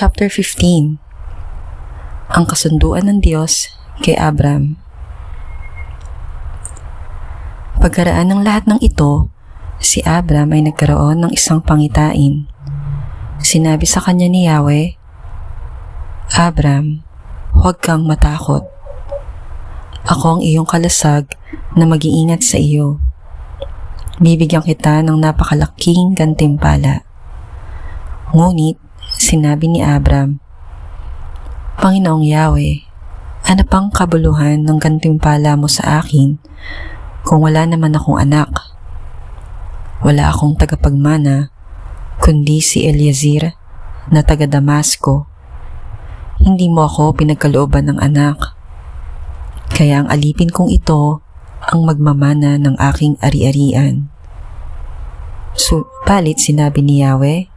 Chapter 15 Ang kasunduan ng Diyos kay Abram Pagkaraan ng lahat ng ito, si Abram ay nagkaroon ng isang pangitain. Sinabi sa kanya ni Yahweh, Abram, huwag kang matakot. Ako ang iyong kalasag na mag-iingat sa iyo. Bibigyan kita ng napakalaking gantimpala. Ngunit, sinabi ni Abram, Panginoong Yahweh, ano pang kabuluhan ng gantimpala mo sa akin kung wala naman akong anak? Wala akong tagapagmana, kundi si Eliezer na taga Damasco. Hindi mo ako pinagkalooban ng anak. Kaya ang alipin kong ito ang magmamana ng aking ari-arian. Subalit sinabi ni Yahweh,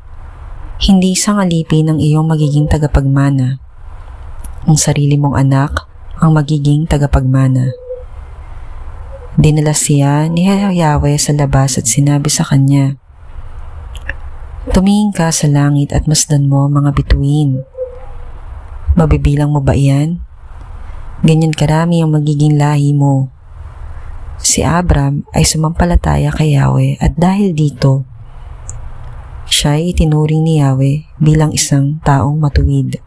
hindi isang alipin ang iyong magiging tagapagmana. Ang sarili mong anak ang magiging tagapagmana. Dinala siya ni Yahweh sa labas at sinabi sa kanya, Tumingin ka sa langit at masdan mo mga bituin. Mabibilang mo ba iyan? Ganyan karami ang magiging lahi mo. Si Abram ay sumampalataya kay Yahweh at dahil dito, siya ay itinuring ni Yahweh bilang isang taong matuwid.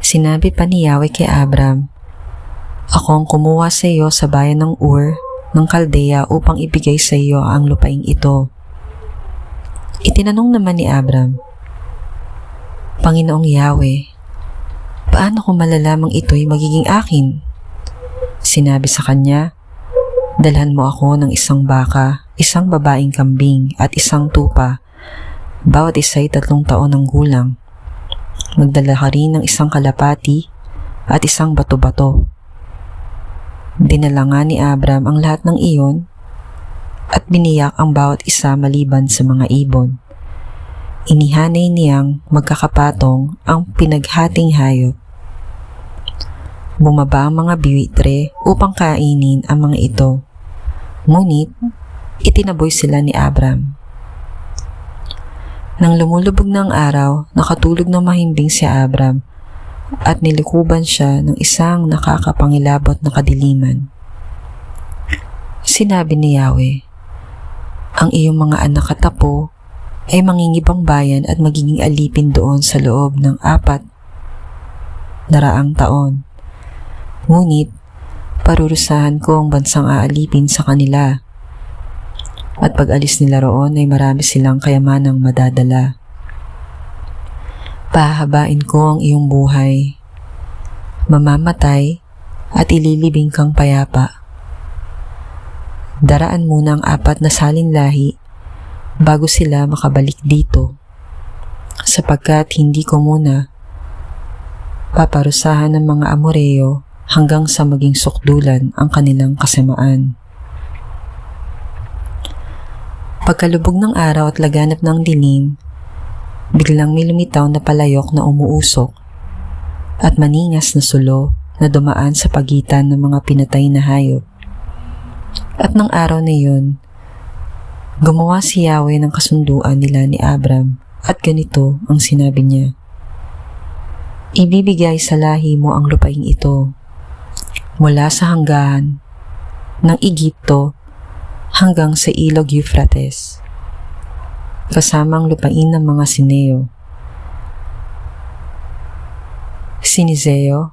Sinabi pa ni Yahweh kay Abram, Ako ang kumuha sa iyo sa bayan ng Ur ng Kaldea upang ibigay sa iyo ang lupaing ito. Itinanong naman ni Abram, Panginoong Yahweh, paano ko malalamang ito'y magiging akin? Sinabi sa kanya, Dalhan mo ako ng isang baka, isang babaeng kambing at isang tupa, bawat isa'y tatlong taon ng gulang. Magdala ka rin ng isang kalapati at isang bato-bato. Dinala nga ni Abram ang lahat ng iyon at biniyak ang bawat isa maliban sa mga ibon. Inihanay niyang magkakapatong ang pinaghating hayop. Bumaba ang mga biwitre upang kainin ang mga ito. Ngunit, itinaboy sila ni Abram. Nang lumulubog ng araw, nakatulog ng mahimbing si Abram at nilikuban siya ng isang nakakapangilabot na kadiliman. Sinabi ni Yahweh, Ang iyong mga anak at apo ay mangingibang bayan at magiging alipin doon sa loob ng apat naraang taon. Ngunit, parurusahan ko ang bansang aalipin sa kanila at pag alis nila roon ay marami silang kayamanang madadala. Pahabain ko ang iyong buhay. Mamamatay at ililibing kang payapa. Daraan muna ang apat na salin lahi bago sila makabalik dito sapagkat hindi ko muna paparusahan ng mga Amoreo hanggang sa maging sukdulan ang kanilang kasamaan. Pagkalubog ng araw at laganap ng dilim, biglang may lumitaw na palayok na umuusok at maningas na sulo na dumaan sa pagitan ng mga pinatay na hayop. At ng araw na yun, gumawa si Yahweh ng kasunduan nila ni Abram at ganito ang sinabi niya. Ibibigay sa lahi mo ang lupaing ito mula sa hanggahan ng Egypto hanggang sa ilog Euphrates, kasama ang lupain ng mga Sineo, Sinizeo,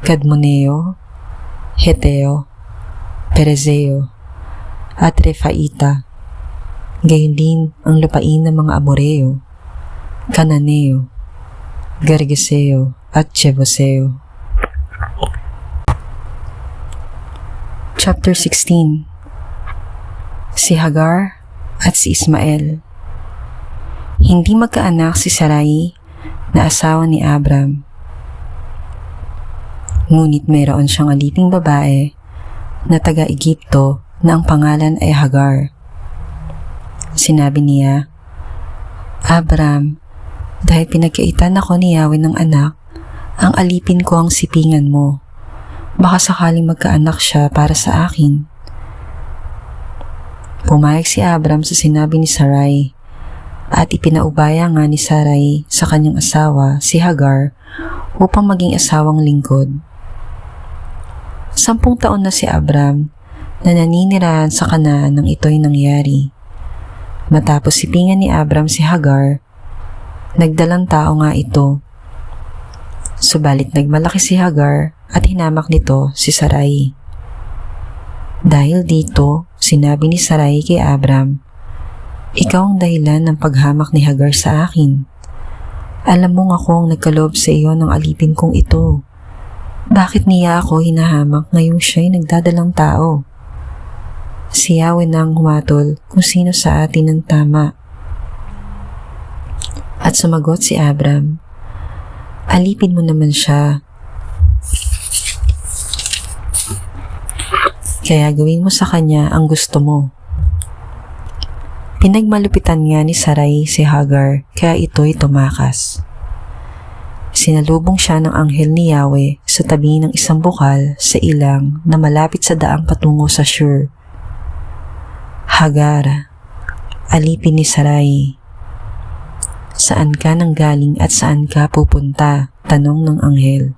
Kadmoneo, Heteo, Perezeo, at Refaita, gayon din ang lupain ng mga Amoreo, Kananeo, Gergeseo, at Cheboseo. Chapter 16 si Hagar at si Ismael. Hindi magkaanak si Sarai na asawa ni Abram. Ngunit mayroon siyang aliping babae na taga-Egipto na ang pangalan ay Hagar. Sinabi niya, Abram, dahil pinagkaitan ako ni Yahweh ng anak, ang alipin ko ang sipingan mo. Baka sakaling magkaanak siya para sa akin. Pumayag si Abram sa sinabi ni Sarai at ipinaubaya nga ni Sarai sa kanyang asawa, si Hagar, upang maging asawang lingkod. Sampung taon na si Abram na naninirahan sa kanaan nang ito'y nangyari. Matapos sipingan ni Abram si Hagar, nagdalang tao nga ito. Subalit nagmalaki si Hagar at hinamak nito si Sarai. Dahil dito, sinabi ni Sarai kay Abram, Ikaw ang dahilan ng paghamak ni Hagar sa akin. Alam mo nga akong nagkaloob sa iyo ng alipin kong ito. Bakit niya ako hinahamak ngayong siya'y nagdadalang tao? Si Yahweh nang humatol kung sino sa atin ang tama. At sumagot si Abram, Alipin mo naman siya. Kaya gawin mo sa kanya ang gusto mo. Pinagmalupitan nga ni Sarai si Hagar kaya ito'y tumakas. Sinalubong siya ng anghel ni Yahweh sa tabi ng isang bukal sa ilang na malapit sa daang patungo sa Shur. Hagar, alipin ni Sarai. Saan ka nang galing at saan ka pupunta? Tanong ng anghel.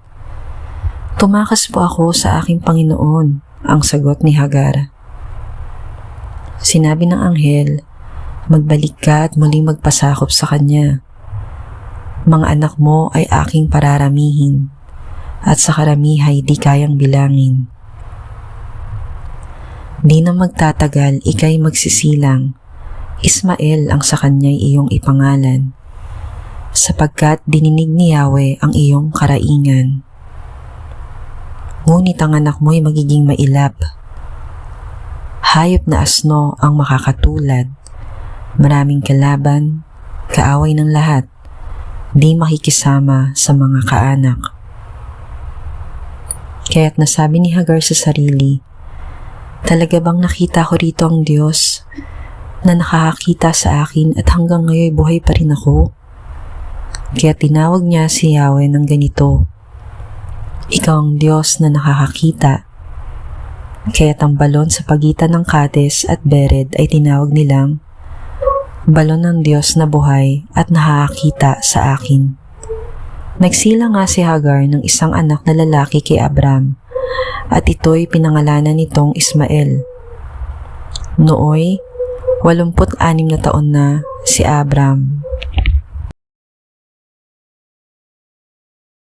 Tumakas po ako sa aking Panginoon, ang sagot ni Hagar. Sinabi ng anghel, magbalik ka at muling magpasakop sa kanya. Mga anak mo ay aking pararamihin, at sa karamihay di kayang bilangin. Di na magtatagal, ikay magsisilang. Ismael ang sa kanya'y iyong ipangalan, sapagkat dininig ni Yahweh ang iyong karaingan. Ngunit ang anak mo'y magiging mailap. Hayop na asno ang makakatulad. Maraming kalaban, kaaway ng lahat, di makikisama sa mga kaanak. Kaya't nasabi ni Hagar sa sarili, Talaga bang nakita ko rito ang Diyos na nakakakita sa akin at hanggang ngayon buhay pa rin ako? Kaya tinawag niya si Yahweh ng ganito, Ikaw ang Diyos na nakakakita. Kaya ang balon sa pagitan ng Kades at Bered ay tinawag nilang balon ng Diyos na buhay at nakakakita sa akin. Nagsila nga si Hagar ng isang anak na lalaki kay Abram at ito'y pinangalanan nitong Ismael. Nooy, 86 na taon na si Abram